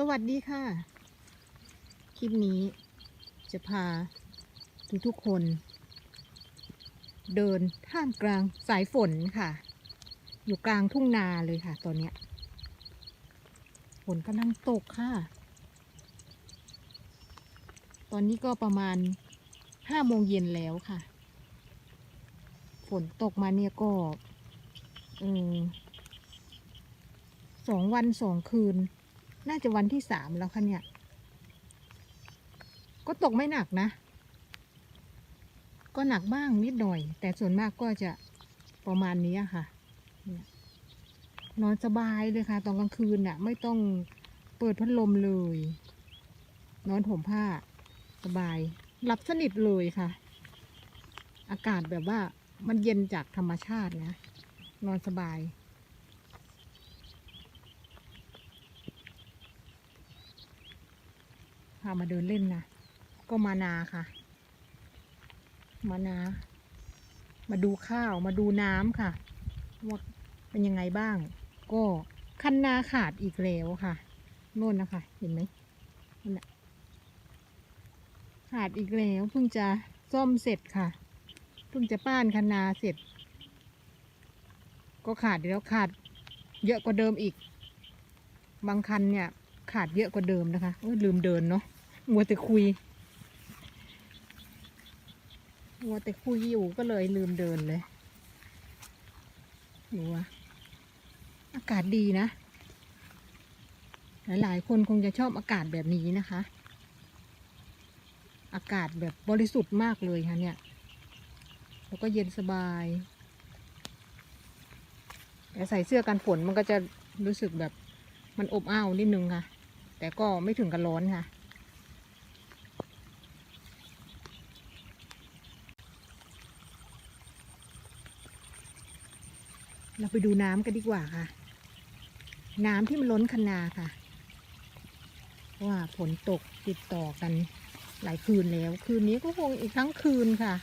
สวัสดีค่ะ คลิปนี้จะพาทุกทุกคน เดินท่ามกลางสายฝนค่ะ อยู่กลางทุ่งนาเลยค่ะตอนเนี้ยฝนกำลังตกค่ะ ตอนนี้ก็ประมาณห้าโมงเย็นแล้วค่ะ ฝนตกมาเนี่ยก็อสองวันสองคืน น่าจะวันที่สามแล้วค่ะเนี่ย ก็ตกไม่หนักนะ ก็หนักบ้างนิดหน่อย แต่ส่วนมากก็จะประมาณนี้ค่ะเนี่ยนอนสบายเลยค่ะ ตอนกลางคืนน่ะ ไม่ต้องเปิดพัดลมเลย นอนห่มผ้า สบาย หลับสนิทเลยค่ะ อากาศแบบว่ามันเย็นจากธรรมชาตินะ นอนสบาย พามาเดินเล่นนะ ก็มานาค่ะ มานา มาดูข้าว มาดูน้ำค่ะ ว่าเป็นยังไงบ้าง ก็คันนาขาดอีกแล้วค่ะโน่นนะคะ เห็นไหมนั่นน่ะขาดอีกแล้วเพิ่งจะซ่อมเสร็จค่ะ เพิ่งจะป้านคันนาเสร็จ ก็ขาดอีกแล้วขาดเยอะกว่าเดิมอีก บางคันเนี่ยขาดเยอะกว่าเดิมนะคะโอ้ยลืมเดินเนาะ มัวแต่คุยมัวแต่คุยอยู่ก็เลยลืมเดินเลยดูว่าอากาศดีนะ หลายๆ คนคงจะชอบอากาศแบบนี้นะคะ อากาศแบบบริสุทธิ์มากเลยค่ะเนี่ย แล้วก็เย็นสบายแต่ใส่เสื้อกันฝนมันก็จะรู้สึกแบบมันอบอ้าวนิดนึงค่ะ แต่ก็ไม่ถึงกับร้อนค่ะ เราไปดูน้ำกันดีกว่าค่ะ น้ำที่มันล้นคันนาค่ะเพราะว่าฝนตกติดต่อกันหลายคืนแล้ว คืนนี้ก็คงอีกทั้งคืนค่ะ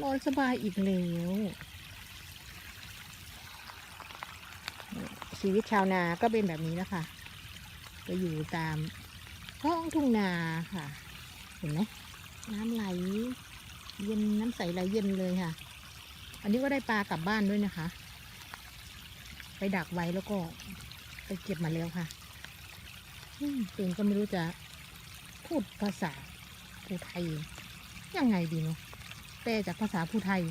นอนสบายอีกแล้วชีวิตชาวนาก็เป็นแบบนี้นะคะจะอยู่ตามท้องทุ่งนาค่ะ เห็นไหมน้ำไหล เย็นน้ำใสไหลเย็นเลยค่ะ อันนี้ก็ได้ปลากลับบ้านด้วยนะคะ ไปดักไว้แล้วก็ไปเก็บมาแล้วค่ะตัวเองก็ไม่รู้จะพูดภาษาภูไทย ยังไงดีเนาะแปลจากภาษาภูไทย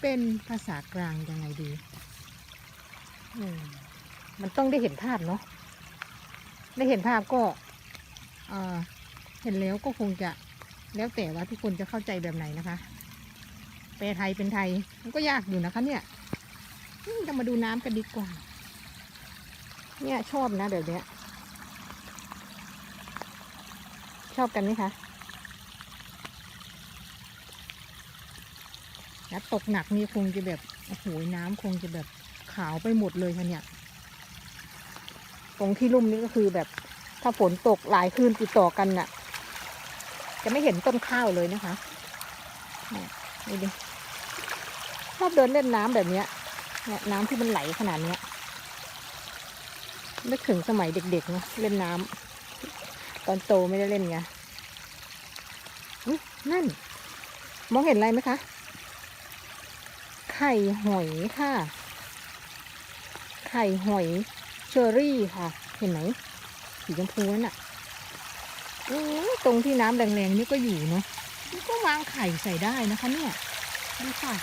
เป็นภาษากลางยังไงดีมมันต้องได้เห็นภาพเนาะได้เห็นภาพก็เห็นแล้วก็คงจะแล้วแต่ว่าทุกคนจะเข้าใจแบบไหนนะคะ แปลไทยเป็นไทย มันก็ยากอยู่นะคะเนี่ยอืมเรามาดูน้ำกันดีกว่า เนี่ยชอบนะแบบเนี้ย ชอบกันไหมคะแล้วตกหนักนี่คงจะแบบโอ้โหน้ำคงจะแบบขาวไปหมดเลยค่ะเนี่ยตรงที่ลุ่มนี่ก็คือแบบถ้าฝนตกหลายคืนติดต่อกันน่ะ จะไม่เห็นต้นข้าวเลยนะคะนี่ดูดิชอบเดินเล่นน้ำแบบเนี้ยเนี่ยน้ำที่มันไหลขนาดเนี้ย นึกถึงสมัยเด็กๆเนะเล่นน้ำตอนโตไม่ได้เล่นไงนั่น มองเห็นอะไรไหมคะ ไข่หอยค่ะ ไข่หอยเชอรี่ค่ะ เห็นไหมสีชมพูนั่นน่ะอื้อตรงที่น้ำแรงๆนี่ก็อยู่เนาะนี่ก็วางไข่ใส่ได้นะคะ เนี่ยดูค่ะ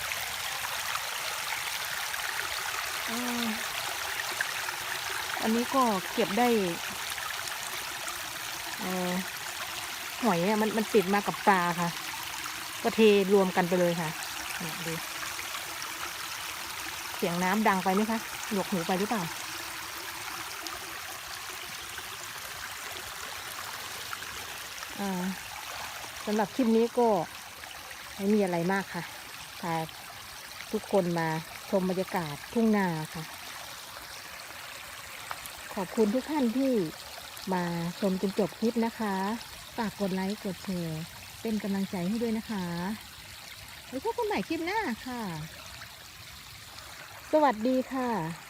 เอันนี้ก็เก็บได้หอยเนี่ยมันมันติดมากับปลาค่ะ ก็เทรวมกันไปเลยค่ะเนี่ยดูเสียงน้ำดังไปไหมคะหนวกหูไปหรือเปล่าอ่าสำหรับคลิปนี้ก็ไม่มีอะไรมากค่ะพาทุกคนมาชมบรรยากาศทุ่งนาค่ะ ขอบคุณทุกท่านที่มาชมจนจบคลิปนะคะฝากกดไลค์กดแชร์เป็นกำลังใจให้ด้วยนะคะไว้พบกันใหม่คลิปหน้าค่ะ สวัสดีค่ะ